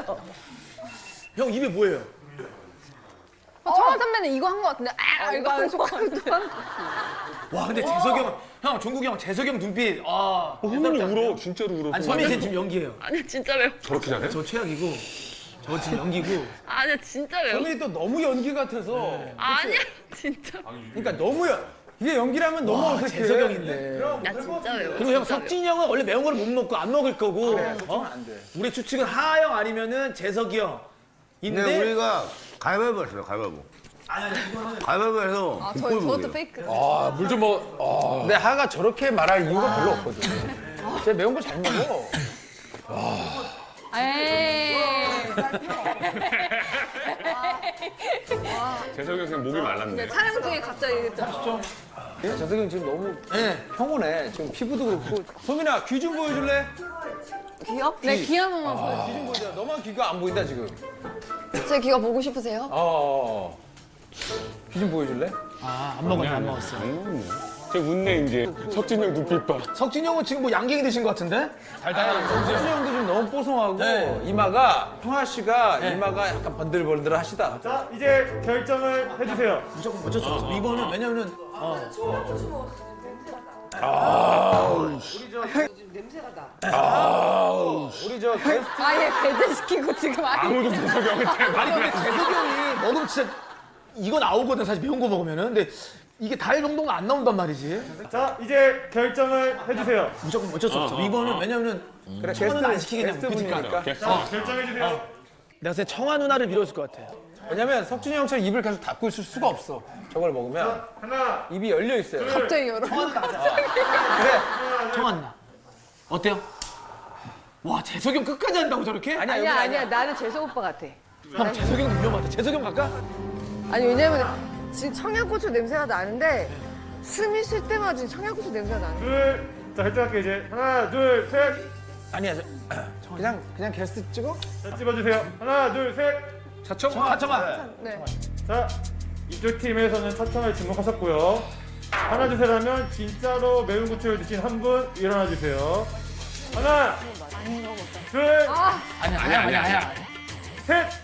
있어. 형 입에 뭐예요? 어, 청원 선배는 이거 한 거 같은데. 아, 이거 한거 같은데. 와 근데 재석이 형, 형 종국이 형 재석이 형 눈빛 아 흥분이 울어 진짜로 울어 아니 선배 쟤 지금 연기예요 아니 진짜 매워. 저렇게 잘해? 저 최악이고 저 지금 연기고 아니 진짜 매워. 선배님 또 너무 연기 같아서 아니야 진짜. 그러니까 너무 연- 이게 연기라면 너무 와 어색해 재석이 형인데 나 진짜 매워. 그리고 형 석진이 형은 원래 매운 거를 못 먹고 안 먹을 거고 어? 우리 추측은 하하 형 아니면은 재석이 형 근데 인데 우리가 가위바위보 했어요, 가위바위보. 가위바위보 해서 아, 저, 저것도 페이크. 아, 물 좀 먹어. 근데 하가 저렇게 말할 이유가 별로 없거든. 쟤 매운 거 잘 먹어. 에이. 재석이 형 그냥 목이 말랐네 촬영 중에 갑자기 그랬죠. 재석이 형 지금 너무 네. 평온해. 지금 피부도 그렇고. 소민아, 귀 좀 보여줄래? 귀엽? 네, 귀 한 번만 보여주세요. 귀 좀 보여줘. 너만 귀가 안 보인다, 지금. 제 귀가 보고 싶으세요? 어, 어, 어. 귀 좀 보여줄래? 아 안 먹었네 안 먹었어 쟤 웃네 이제 석진이 형 눈빛 봐 석진이 형은 지금 뭐 양갱이 드신 것 같은데? 성진이 형도 좀 너무 뽀송하고 네. 이마가 통아 씨가 이마가 약간 번들번들 하시다. 자, 이제 결정을 해주세요. 무조건 어쩔 수 없어 이거는 왜냐면은 우리 저 게스트 아예 배제시키고 지금 아예. 아무도 재석이 형한테 아니 근데 재석이 형이 먹으면 진짜 이거 나오거든 사실 매운 거 먹으면은 근데 이게 달 정도는 안 나온단 말이지 자, 이제 결정을 해주세요. 무조건 어쩔 수 없어 이거는 왜냐면은 그래 청아는 안 시키겠냐 게스트 분이니까. 자, 결정해 주세요. 내가 생각에 청아 누나를 밀어줄 것 같아 왜냐면 석준이 형처럼 입을 계속 닫고 있을 수가 없어. 저걸 먹으면 하나, 입이 열려 있어요. 갑자기 열어. 그래. 청아 누나 어때요? 와 재석이 형 끝까지 한다고 저렇게? 아니야, 아니야, 아니야. 나는 재석 오빠 같아. 형 재석이 형도 위험하다 재석이 형 갈까? 아니, 왜냐면 지금 청양고추 냄새가 나는데 숨이 쉴 때마다 지금 청양고추 냄새가 나는 거야. 둘. 자, 결정할게요, 이제. 하나, 둘, 셋. 아니야. 저, 그냥 그냥 게스트 찍어? 자, 찍어주세요. 하나, 둘, 셋. 자청. 청아 청아 네. 자, 이쪽 팀에서는 차청을 지목하셨고요. 하나, 둘, 셋 하면 진짜로 매운 고추를 드신 한 분 일어나 주세요. 하나, 둘, 아니야 아니야 아니야 아니야 셋.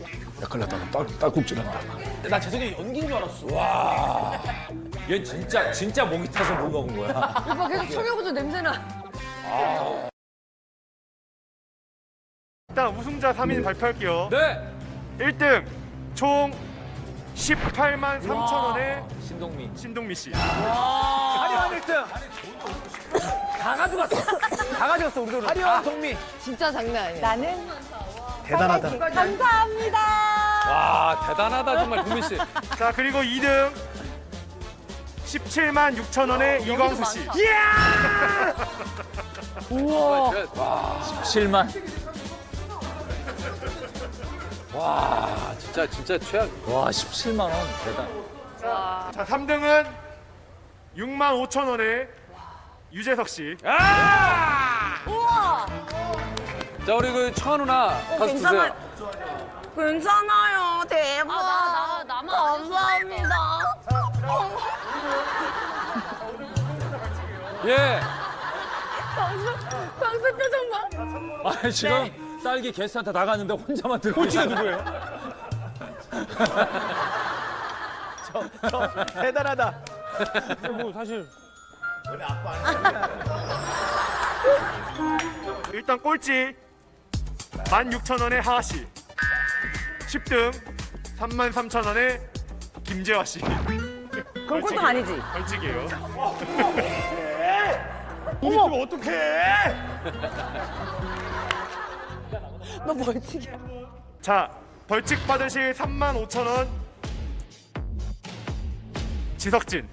야 큰일 났다 나 딸, 딸꾹질한다 나 재석이 형 연기인 줄 알았어 얘 진짜 진짜 목이 타서 못 먹은 거야. 오빠 계속 청양고추 냄새나. 일단 우승자 3인 발표할게요. 네. 1등 총 18만 3천 원의 신동미. 신동미 씨. 화려한 1등 다 가져갔어 다 가져갔어 우리 화려한 동미 진짜 장난 아니야. 나는 대단하다 감사합니다. 와 대단하다 정말 동미 씨. 자 그리고 2등 17만 6천 원의 이광수 씨. 와 17만. 와 진짜 진짜 최악. 와 17만 원 대단. 자 3등은 6만 5천 원의 유재석 씨. 자 우리 그 청아 누나 가서 드세요. 괜찮아요. 대박. 아, 나, 나, 나만 감사합니다. 예. 방수 표정 봐. 아 지금 딸기 게스트한테 나갔는데 혼자만 들고 있어. 누구예요? 대단하다 뭐 사실 일단 꼴찌 16,000원의 하하 씨. 10등 33,000원의 김재화 씨. 그럼 꼴등 아니지? 벌칙이에요. 너 벌칙이야. 자, 벌칙 받으실 35,000원 지석진.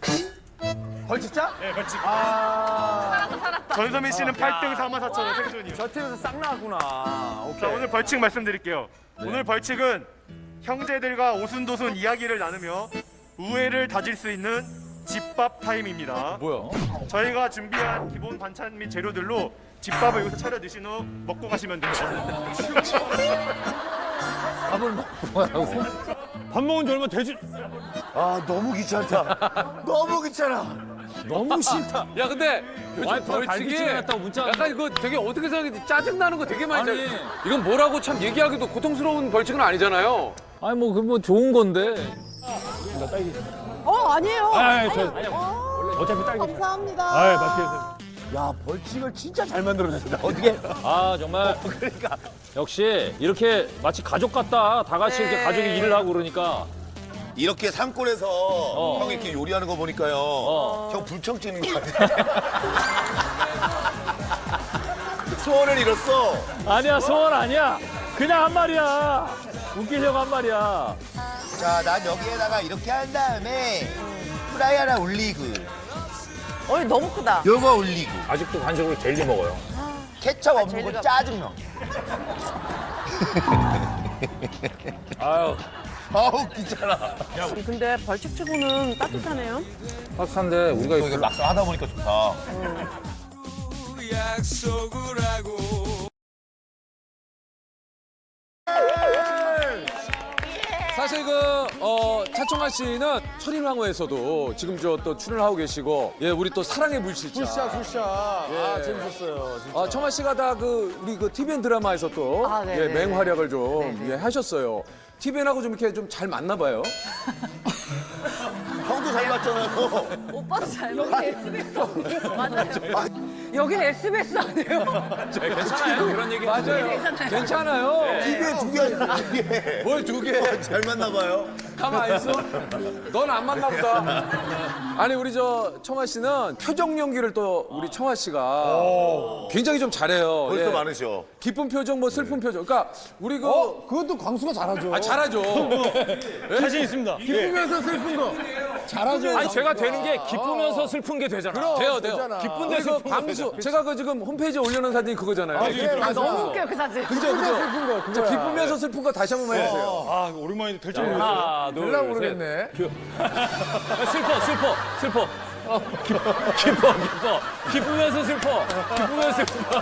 벌칙자? 네, 벌칙. 아. 전소민 씨는 8등 4만 4천 원 생존이요. 저 팀에서 싹 나왔구나. 오케이. 자, 오늘 벌칙 말씀드릴게요. 오늘 벌칙은 형제들과 오순도순 이야기를 나누며 우애를 다질 수 있는 집밥 타임입니다. 뭐야? 저희가 준비한 기본 반찬 및 재료들로 집밥을 여기서 차려 드신 후 먹고 가시면 돼요. 밥을 먹고 가라고? 밥 먹은 지 얼마 되지? 아 너무 귀찮다. 너무 귀찮아. 너무 싫다. 야 근데 요즘 벌칙이 약간 이거 되게 어떻게 생각해 짜증 나는 거 되게 많이 잖 이건 뭐라고 참 얘기하기도 고통스러운 벌칙은 아니잖아요. 아니 뭐 그 뭐 좋은 건데. 어 아니에요. 아, 저 어차피 딸기. 감사합니다. 아, 맛있게 드세요. 야 벌칙을 진짜 잘 만들어냈다. 어떻게? 아 정말. 역시 이렇게 마치 가족 같다. 다 같이 이렇게 가족이 일을 하고 그러니까. 이렇게 산골에서 어. 형이 이렇게 요리하는 거 보니까요. 어. 형 불청 찍는 거 같아. 소원을 이뤘어. 아니야 소원 아니야. 그냥 한 말이야. 웃기려고 한 말이야. 자, 난 여기에다가 이렇게 한 다음에 프라이 하나 올리고 어이 너무 크다. 요거 올리고 아직도 간식으로 젤리 먹어요. 케첩 없는 거 짜증나. 아유 아우 귀찮아. 근데 벌칙 치고는 따뜻하네요. 박사인데 우리가 이거 막상 하다 보니까 좋다. 사실 그 어, 차청아 씨는 철인왕후에서도 지금 저 또 출연을 하고 계시고 예 우리 또 사랑의 불시자. 굿샷 굿샷. 아 재밌었어요. 진짜. 아, 청아 씨가 다 그 우리 그 TVN 드라마에서 또 아, 네, 예, 네. 맹활약을 좀 예, 하셨어요. TVN하고 좀 이렇게 좀 잘 맞나 봐요. 형도 잘 맞잖아요. 오빠도 잘 먹게 맞아요. 여긴 SBS 아니에요? 괜찮아요? 그런 얘기 맞아요. 괜찮아요. TV에 두 개 두 개. 뭘 두 개? 잘 맞나 봐요. 가만 있어. 넌안 맞나 보다. 아니 우리 저 청아 씨는 표정 연기를 또 우리 청아 씨가 굉장히 좀 잘해요. 벌써 예. 많으셔. 기쁜 표정 뭐 슬픈 표정. 그러니까 우리 그어 그것도 광수가 잘하죠. 아, 잘하죠. 자신 있습니다. 기쁘면서 슬픈 거. 잘하죠. 아니 제가 되는 게 기쁘면서 슬픈 게 되잖아. 돼요, 돼요. 되잖아. 기쁜 데서 광수. 제가 그 지금 홈페이지에 올려놓은 사진이 그거잖아요. 아 너무 웃겨요 그 사진. 그죠, 그죠. 슬픈 거 자, 그거야. 기쁘면서 슬픈 거 다시 한 번만 해주세요. 아, 오랜만에 될줄 모르겠어요. 하나 둘 셋. 모르겠네. 슬퍼 슬퍼 슬퍼. 어, 기, 기뻐 기뻐 기쁘면서 슬퍼 기쁘면서 슬퍼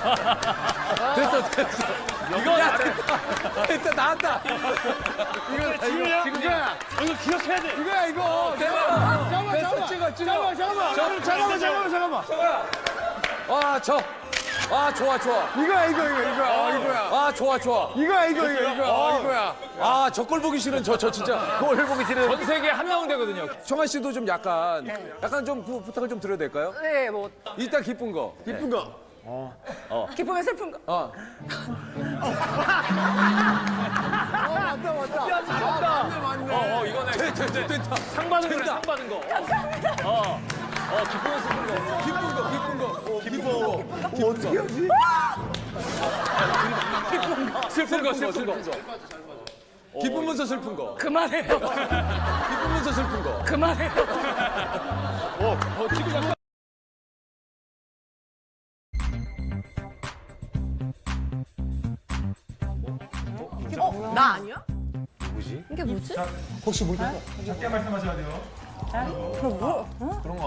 됐어, 됐어. 이거 야, 됐다. 됐다, 나왔다. 이거, 지금이야? 지금이야. 이거 기억해야 돼. 이거야 이거. 대박. 잠깐만 잠깐만. 찍어, 찍어. 잠깐만 잠깐만. 잠깐만 잠깐만 잠깐만. 와, 저. 아, 좋아, 좋아. 이거야 이거 이거 이거. 아 이거야. 아, 좋아, 좋아. 이거야 이거 이거 이거. 아, 이거야. 아, 저 꼴 보기 싫은 저, 저 진짜. 꼴 보기 싫은. 전 세계 한 명 되거든요. 청아 씨도 좀 약간, 약간 좀 부, 부탁을 좀 드려도 될까요? 네, 뭐 이따 기쁜 거. 기쁜 거. 기쁘면 슬픈 거. 어. 맞다 맞다. 맞네 맞네. 어, 어 이거네. 됐다, 됐다. 상 받은 거네 상 받은 거. 어. 어 기쁘면서 슬픈 거. 기쁜 거, 기쁜 거. 기뻐. 뭐 어떻게 하지? 슬픈 거, 슬픈 거. 기쁘면서 슬픈 거. 그만해요. 기쁘면서 슬픈 거. 그만해요. 어, 지금 약간. 어, 나 아니야? 이게 뭐지? 작게 말씀하셔야 돼요.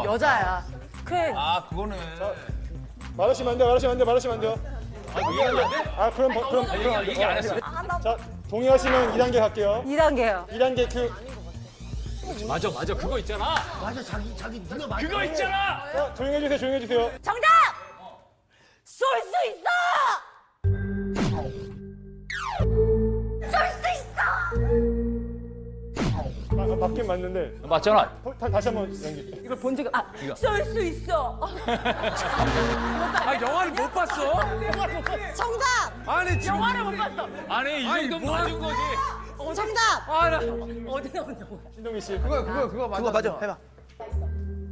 여자야. 그래. 아 그거는. 말하시면 안 돼요. 말하시면 안 돼요. 말하시면 안 돼요. 아, 그럼 버- 그럼 그럼 얘기 안 했어요. 자, 동의하시면 2단계 갈게요. 2단계요. 2단계 그 맞아 맞아 그거 있잖아. 맞아 자기 자기 누가 맞아. 그거 있잖아. 어, 조용해 주세요. 조용해 주세요. 정답! 쏠수 있어! 쏠 맞긴 맞는데 맞잖아. 어, 다, 다시 한번 연기. 이걸 본 적은 아, 쏠수 있어. 아, 영화를 못 봤어? 정답! 아니, 지금. 영화를 못 봤어. 아니 이 아니, 정도 뭐 맞은 거지. 정답! 아, 나. 어디 나오냐고. 신동희 씨. 그거 그거 그거 맞아. 그거 맞아. 해봐.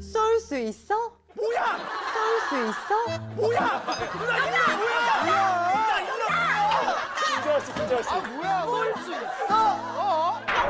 쏠 수 있어? 뭐야? 쏠 수 있어? 김재환 씨, 김재환 씨. 뭐야? 김재환 씨, 김재환 씨. 쏠수 있어! 어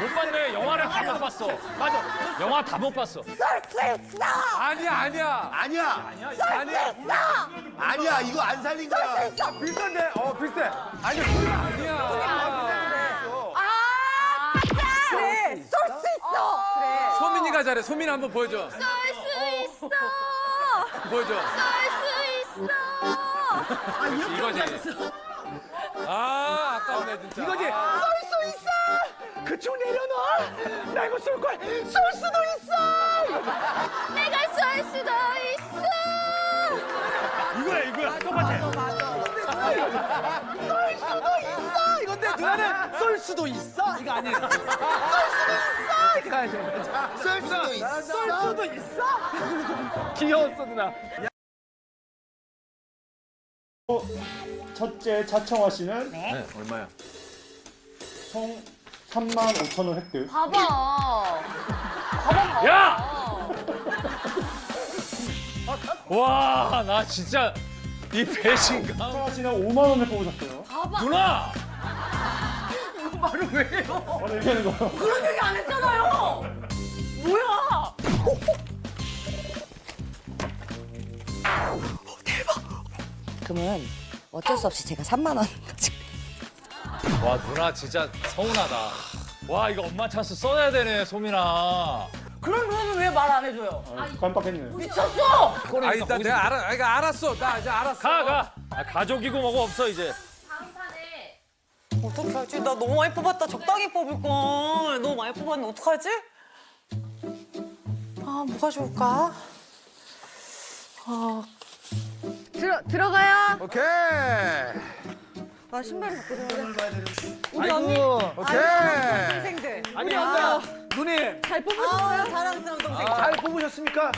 못 봤네. 영화를 다 못 봤어. 맞아. 영화 다 못 봤어. 쏠수 있어. 아니야 아니야. 아니야 아니야. 아니야 이거 안 살린 거야. 비슷한데? 어 비슷해. 아니 아니야. 아, 그래. 쏠수 있어. 그래. 소민이가 잘해. 소민 한번 보여줘. 쏠수 있어. 보여줘. 쏠수 있어. 이거지. 아 아깝네 진짜. 이거지. 아, 쏠수 있어. 그쪽 내려놔. 나 이거 쏠 거야. 쏠 수도 있어. 내가 쏠 수도 있어. 이거야 이거야 똑같아. 쏠 수도 있어. 이건데 누나는 쏠 수도 있어. 이거 아니에요. 쏠 수도 있어. 이거 가야지. 쏠 수도 있어. 쏠 수도 있어. 귀여웠어 누나. 첫째 차청화 씨는 네 얼마야? 총 3만 5천 원 획득. 봐봐. 야! 와, 나 진짜 이 배신감. 차청화 씨는 5만 원을 뽑으셨어요. 누나! 말을 왜 해요? 아, 얘기하는 거. 그런 얘기 안 했잖아요. 뭐야? 그러면 어쩔 수 없이 제가 3만 원. 와, 누나 진짜 서운하다. 와, 이거 엄마 찬스 써야 되네, 소민아. 그럼 그러면 왜말 안 해줘요? 아, 깜빡했네. 미쳤어. 아 일단 내가 알아. 아, 이거 알았어. 나 이제 알았어. 가, 가. 아, 가족이고 뭐고 없어, 이제. 어떡하지? 나 너무 많이 뽑았다. 적당히 뽑을 걸. 너무 많이 뽑았는데 어떡하지? 아, 뭐가 좋을까? 아, 들어 들어가요. 오케이. 아 신발 갖고 들어가자. 우리 언니. 오케이. 동생들. 아니 언니. 누님 잘 뽑으셨어요? 자랑스러운 동생. 잘 뽑으셨습니까?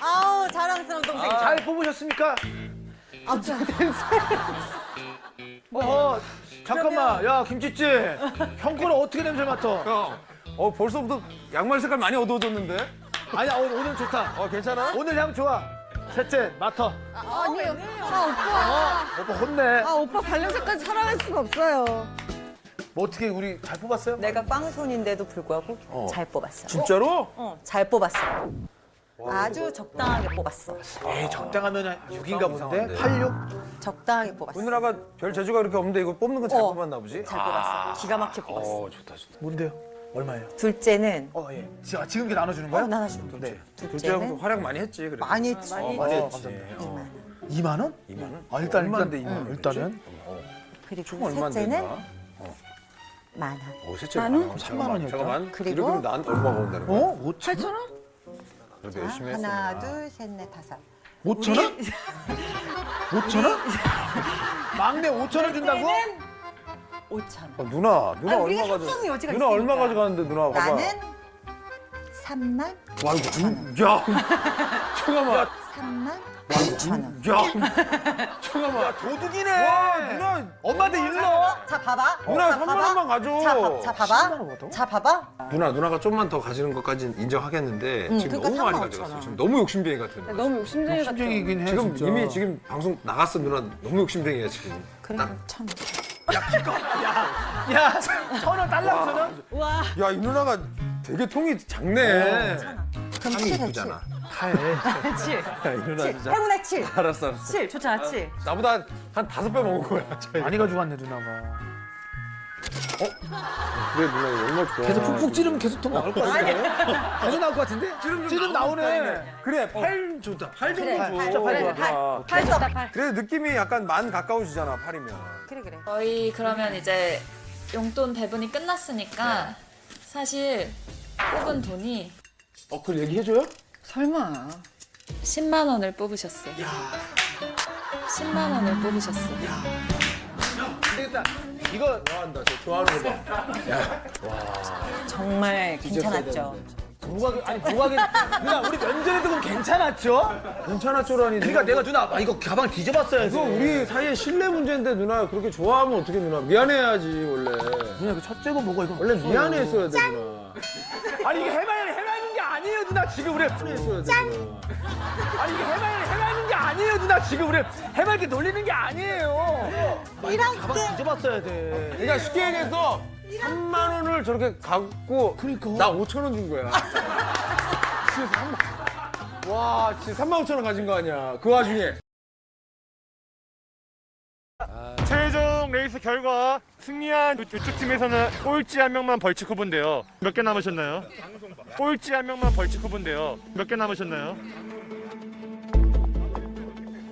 아우, 자랑스러운 동생. 잘 뽑으셨습니까? 아무튼 어 잠깐만 야 김치찌 형 거는 어떻게 냄새 맡아? 형. 어 벌써부터 양말 색깔 많이 어두워졌는데? 아니야 오늘, 오늘 좋다. 어 괜찮아? 오늘 향 좋아. 셋째 맡아. 아니, 아 오빠. 오빠 혼내. 아 오빠 발냄새까지 사랑할 수가 없어요. 뭐 어떻게 우리 잘 뽑았어요? 내가 빵손인데도 불구하고 잘 뽑았어. 진짜로? 어, 잘 뽑았어. 아주 적당하게 뽑았어. 에이 적당하면 6인가 본데? 8, 6? 적당하게 뽑았어. 그 누나가 별 재주가 그렇게 없는데 이거 뽑는 건 잘 어. 뽑았나 보지? 잘 뽑았어. 기가 막히게 뽑았어. 어 좋다 좋다. 뭔데요? 얼마예요? 둘째는 어 예. 지금 지금 이게 나눠주는 어, 거야? 나눠주면 네. 둘째하고도 활약 많이 했지 그래. 많이 했지. 어, 많이 어, 했지. 감사합니다. 어. 2만 원? 2만 원? 아 일단 얼마인데 일단 2만 원? 일단은 그리고 총 얼마인데? 만 원. 어, 셋째 만만 원? 원? 3만 원이었다. 잠깐만. 그리고? 이렇게 하면 얼마 번다는 거야? 어? 5천 원? 그래도 열심히 했어. 하나. 둘, 셋, 넷, 다섯. 5천 원? 5천 원? 막내 5천 원 준다고? 셋째는 오천 원. 어, 누나, 누나 아니, 우리가 얼마 가져? 협상의 여지가 누나 얼마 있으니까. 가져가는데 누나 봐봐. 나는 삼만 와 이거 준- 야, 잠깐만. 삼만 오천 원. 야, 잠깐만. 야 도둑이네. 와, 누나, 엄마한테 일러. 자 봐봐. 누나 자, 3만 봐봐. 원만 가져. 자, 봐, 자 10만 봐봐. 원? 자 봐봐. 누나, 누나가 좀만 더 가지는 것까지는 인정하겠는데 응, 지금 그러니까 너무 많이 3만 가져갔어. 5천 지금 너무 욕심쟁이 같은 거야. 너무 욕심쟁이 같아. 심정이긴 해. 지금 진짜. 이미 지금 방송 나갔어 누나 너무 욕심쟁이야 지금. 그래 천 원. 야, 천원 달라고 천 원? 야이 누나가 되게 통이 작네. 그럼 땀이 7에 7. 이쁘잖아. 팔. 7. 야, 이 누나 진짜. 행운의 7. 알았어 알았어. 7 좋잖아 7. 나보다 한- 한 다섯 배 먹은 거야. 차이. 많이 가져갔네 누나가. 그래 누나 이거 얼마 좋아. 계속 푹푹 찌르면 계속 통 나올 것 같은데? 계속 나올 것 같은데? 찌르면 찌르면 나오네. 그래 팔 좋다. 팔 정도 그래, 줘. 팔, 팔, 팔. 팔 써. 팔. 그래 느낌이 약간 만 가까워지잖아 팔이면. 그래 그래. 저희 그러면 이제 용돈 배분이 끝났으니까 사실 뽑은 돈이 어, 그걸 얘기해줘요? 설마. 10만 원을 뽑으셨어요. 10만 원을 뽑으셨어요. 되겠다. 이거 좋아한다. 저 좋아하는 거 봐. 정말 괜찮았죠. 조각이 아니 조각이 누나 우리 면전에도 그럼 괜찮았죠? 괜찮았죠라니. 그러니까 내가 누나 아, 이거 가방 뒤져봤어야지. 그거 우리 사이의 신뢰 문제인데 누나 그렇게 좋아하면 어떻게 누나 미안해야지 원래. 누나 그 첫째고 뭐고 이거 원래 미안했어야 돼 누나. 아니 이게 아니에요 누나 지금 우리 누나. 아니 이게 해맑은 해맑은 게 아니에요 누나 지금 우리 해맑게 놀리는 게 아니에요. 이런 가방 뒤져봤어야 돼. 그러니까 쉽게 얘기해서 3만 원을 저렇게 갖고 그러니까. 나 5천 원 준 거야. 진짜 3만 와, 진짜 3만 5천 원 가진 거 아니야. 그 와중에. 레이스 결과 승리한 이- 이쪽 팀에서는 꼴찌 한 명만 벌칙 후보인데요. 몇 개 남으셨나요? 꼴찌 한 명만 벌칙 후보인데요. 몇 개 남으셨나요?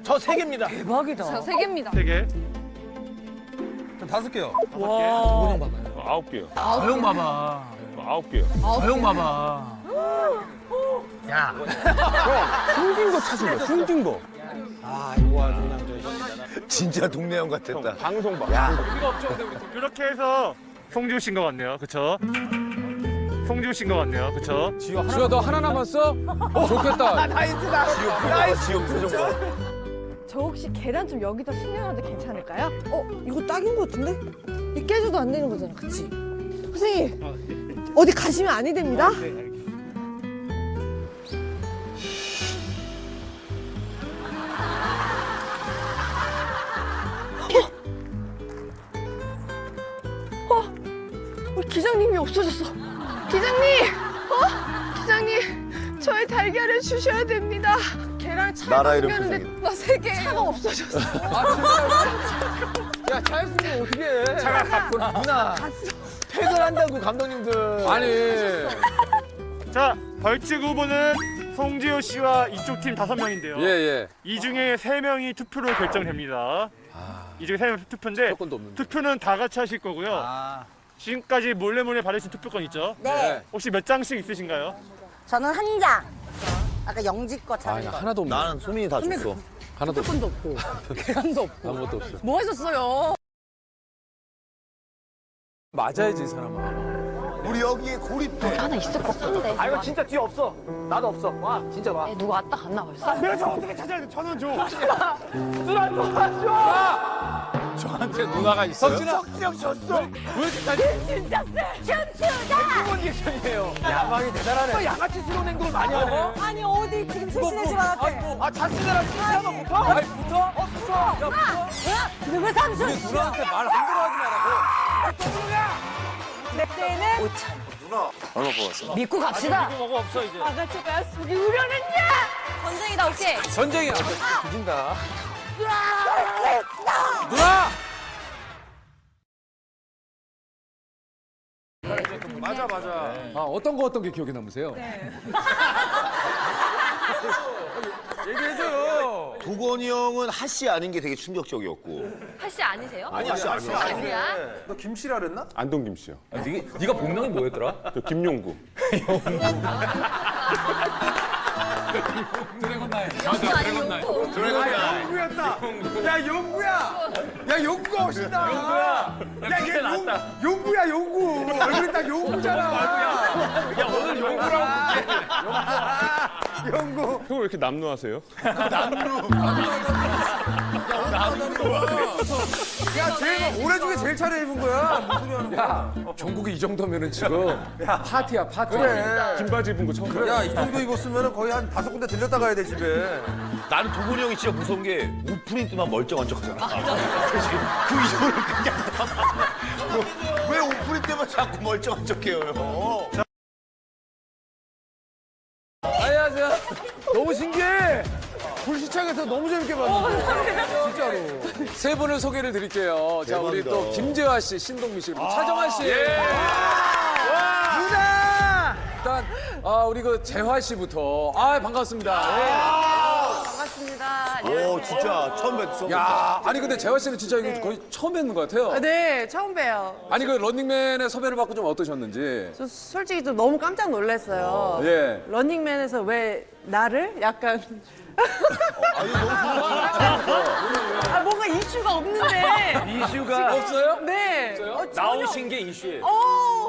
저 세 개입니다. 저세 개입니다. 세 개. 전 다섯 개요. 봐봐요. 어, 아홉 개요. 저형 봐봐. 어, 아홉 개요. 저형 봐봐. 야. 숨긴 거 찾은 거, 숨긴 거. 아, 이거 아주 그냥 저 진짜 동네 형 같았다. 방송 봐. 그렇게 해서 송지우 씨인 것 같네요. 그쵸? 송지우 씨인 것 같네요. 그쵸? 지효 너 하나 남았어? 어, 좋겠다. 나이스다. 지옥 지옥 표정 봐. 저 혹시 계란 좀 여기다 숨겨놔도 괜찮을까요? 어, 이거 딱인 것 같은데? 이 깨져도 안 되는 거잖아, 그치? 선생님, 어디 가시면 아니 됩니다. 기장님이 없어졌어. 기장님! 어? 기장님, 저의 달걀을 주셔야 됩니다. 나라 이름 숨겼는데 나세 개. 차가 없어졌어. 야 차였으면 어떻게 해? 차가 갔구나. 누나. 퇴근한다고 감독님들. 아니. 자, 벌칙 후보는 송지우 씨와 이쪽 팀 다섯 명인데요. 예, 예. 이 중에 세 명이 투표로 결정됩니다. 이 중에 세 명 투표인데 조건도 없는데. 투표는 다 같이 하실 거고요. 아. 지금까지 몰래 몰래 받으신 투표권 있죠? 네. 혹시 몇 장씩 있으신가요? 저는 한 장. 아까 영지 거 아, 찾은 나 거. 하나도 없네. 나는 소민이 다 줬어. 하나도 없어. 없고, 계란도 없고. 아무것도 없어. 뭐 하셨어요? 맞아야지, 이 사람아. 우리 여기에 고립돼. 하나 있을 것 같은데. 아 이거 진짜 뒤에 없어. 나도 없어. 와 진짜 와. 누가 왔다 갔나 벌써? 내가 저 어떻게 찾아야 돼? 천 원 줘. 누나 도와줘. 저한테 누나가 있어요? 석진형 졌어. 왜 진짜지? 진짜 춤추다. 일본 리액션이에요. 야망이 대단하네. 또 양아치 스러운 행동을 많이 하네. 아니, 어디 지금 출신의 집 앞에. 아 자신이랑 친하면 붙어? 아니 붙어? 어 붙어. 야 붙어. 누구 삼촌? 누나한테 말 함부로 하지 말라고. 넷째는 얼마 뽑았어? 믿고 갑시다. 뭐가 없어 이제. 아가씨가 속이 우려냈냐? 전쟁이다, 오케이. 전쟁이야. 뒤진다. 누나! 맞아, 맞아. 아, 어떤 거 어떤 게 기억에 남으세요? 얘기해줘요. 도건이 형은 하씨 아닌 게 되게 충격적이었고. 하씨 아니세요? 아니 하씨 아니야. 아니야? 너 김씨라 그랬나? 안동 김씨요. 네가 본명이 뭐였더라? 저 김용구. 드래곤 나이. 아니, 요거. 용구였다. 야, 용구야. 야, 용구가 오신다. 용구야. 야, 얘 용, 용구야, 용구. 얼굴이 딱 용구잖아. 야, 오늘 용구라고. 용구. 형왜 이렇게 남루하세요? 야, 제일 올해 중에 제일 차려 입은 거야. 무슨 소리 하는 거야? 야, 전국이 이 정도면은 지금 파티야, 파티. 그래. 긴 바지 입은 거 처음 봤어요. 야, 이 정도 입었으면 거의 한 다섯 군데 들렸다 가야 돼, 집에. 나는 도건이 형이 진짜 무서운 게 오프닝 때만 멀쩡한 척하잖아. 그 이후로 그냥 다왜 오프닝 때만 자꾸 멀쩡한 척해요, 형? 불시착해서 너무 재밌게 봤는데. 진짜로. 세 분을 소개를 드릴게요. 자, 우리 대박이다. 또 김재화 씨, 신동미 씨, 그리고 차정환 씨. 누나! 일단 아, 우리 그 재화 씨부터. 아, 반갑습니다. 반갑습니다. 오, 진짜 처음 뵀어. 예. 야, 아니 근데 재화 씨는 진짜 이거 거의 처음 뵙는 것 같아요. 네, 처음 봬요. 아니 그 런닝맨의 섭외를 받고 좀 어떠셨는지. 저 솔직히 좀 너무 깜짝 놀랐어요. 예. 런닝맨에서 왜 나를 약간 아 뭔가 이슈가 없는데 이슈가 없어요? 네 어, 전혀- 나오신 게 이슈예요. 오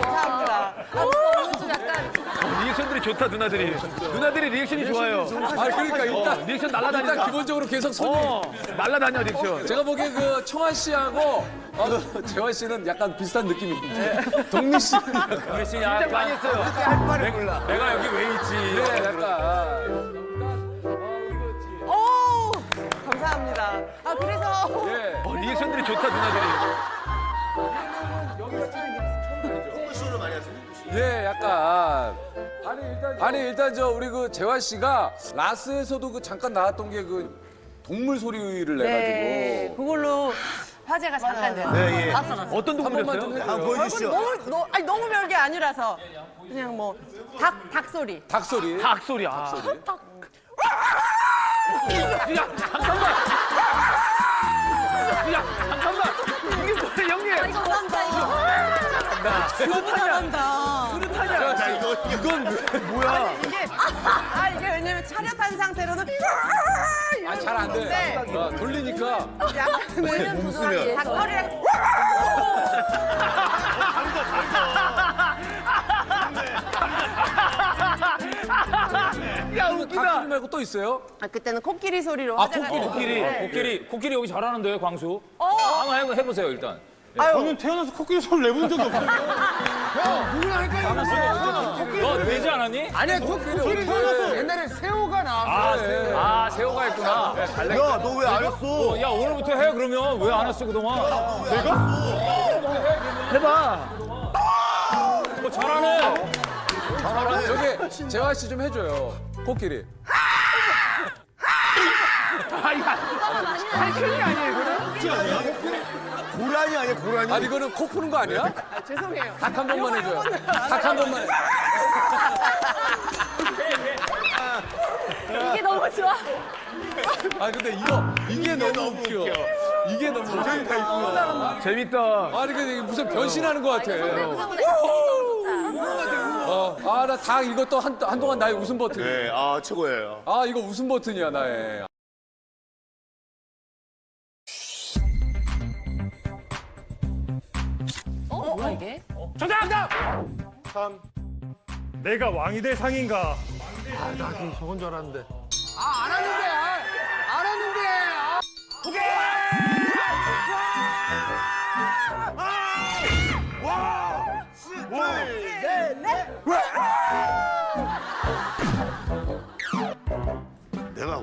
감사합니다 아, 저는 좀 약간 리액션들이 좋다 누나들이. 누나들이 리액션이 좋아요. 아 그러니까 일단 리액션 날라다니까. 일단 기본적으로 계속 손이 어, 날라다녀 리액션. 제가 보기에 그 청아 씨하고 어, 재환 씨는 약간 비슷한 느낌이 있는데 동민 씨 그렇지, 야, 많이 했어요. 내가 여기 왜 있지? 네, 약간 아 그래서 예. 어, 리액션들이 좋다 누나들이. 예, 약간. 아니 일단 아니 일단 저 우리 그 재환 씨가 라스에서도 그 잠깐 나왔던 게 그 동물 소리를 네 내가지고 그걸로 화제가 잠깐 됐어요. 네, 예. 봤어 봤어. 어떤 동물이었어요? 좀 한번. 보여주시죠. 너무 너, 아니 너무 별게 아니라서 그냥 뭐 닭 닭 소리. 닭 소리. 닭 소리. 아. 소리. 야 잠깐만. 야 잠깐만. 이게 뭐야 형님? 이거 난다 이거. 너무 잘한다. 스르타냐? 자 이거 이건 왜 뭐야? 이게 아 이게 왜냐면 차렷한 상태로는 아, 잘 안 돼. 어, 돌리니까. 약간 무슨 소리야? 닭털이랑 닭 웃기다. 소리 말고 또 있어요? 아 그때는 코끼리 소리로 아, 화제가 코끼리. 코끼리, 네. 코끼리, 코끼리 여기 잘하는데 광수. 어. 한번 해보, 해보세요 일단. 저는 태어나서 코끼리 소리를 내본 적이 없어요. 너 내지 않았니? 아니야 코끼리 태어나서 옛날에 새우가 나왔어. 아 세호가 있구나. 야 너 왜 안 했어? 어, 야 오늘부터 해 그러면 왜 안 했어 그동안? 해봐. 어, 잘하네. 저기 재환 씨좀 해줘요. 코끼리. 고라니 아니야 고라니? 아니 이거는 코 푸는 거 아니야? 죄송해요. 닭 한 번만 해줘요. 닭 한 번만. 해. 이게 너무 좋아. 아 근데 이거 이게 너무 웃겨. 이게 너무 웃겨. 재밌다. 아니 근데 이게 무슨 변신하는 것 같아. 어, 아나닭 이것도 한 한동안 나의 웃음 버튼. 네, 아 최고예요. 아 이거 웃음 버튼이야 나의. 어? 뭐야 이게? 정답! 3. 내가 왕이 될 상인가? 저건 줄 알았는데. 아 알았는데 아, 알았는데. 아. 내가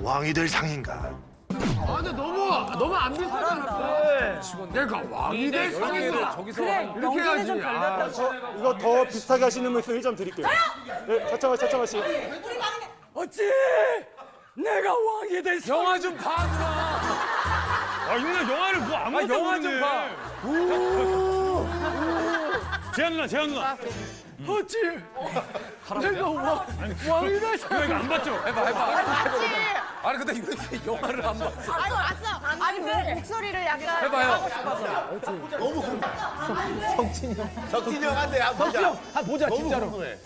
왕이 될 상인가? 아 근데 너무 너무 안 비슷하지 않았어? 내가 왕이 될 상인가? 저기서 이렇게 해야지. 아, 이거 더 비슷하게 하시는 분 있으면 1점 드릴게요. 네, 차창아, 차창아 씨. 어찌 내가 왕이 될 상? 영화 좀 봐. 누나. 아, 이거는 영화를 뭐 아 아무것도 영화 좀 봐. 재한 누나, 재한 누나. 어찌 내가 왕 왕이 될 상? 이거 안 봤죠? 해봐 해봐. 아니 근데 이거 영화를 안 봐. 아니 왔어. 아니 그 목소리를 약간 해봐요. 석진이 형한테 안 보자. 한 보자 진짜로. 궁금해.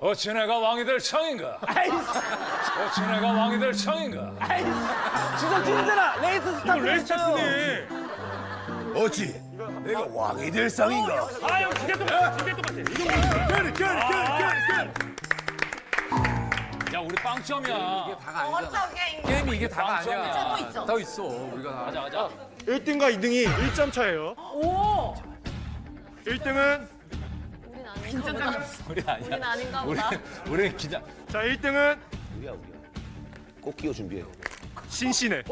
어찌 내가 왕이 될 상인가? 어찌 내가 왕이 될 상인가? 진짜 찐잖아. 레이스 스타트. 레이스타스네. 어찌 내가 왕이 될 상인가? 아, 형 진짜 똑같아. 진짜 똑같아. 야 우리 빵점이야. 다가 아니잖아. 게임이 이게 다가 아니야. 또 있어. 더 있어. 우리가 다. 가자 가자. 1등과 2등이 1점 차예요. 오! 1등은 우리 아니야. 아닌가 보다. 우리 기자. 자, 1등은 우리야 우리야. 꼭 끼워 준비해. 신신의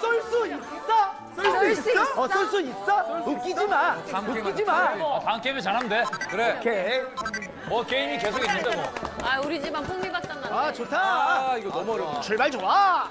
쏠수 있어? 쏠 수 있어? 어, 쏠 수 있어? 웃기지 마. 웃기지 마. 아, 다음 게임에 잘하면 돼. 그래. 오케이. 뭐 게임이 계속 있는데 뭐. 아 우리 집안 풍미박산 났네. 아, 좋다. 아 이거 너무 어렵다. 출발 좋아.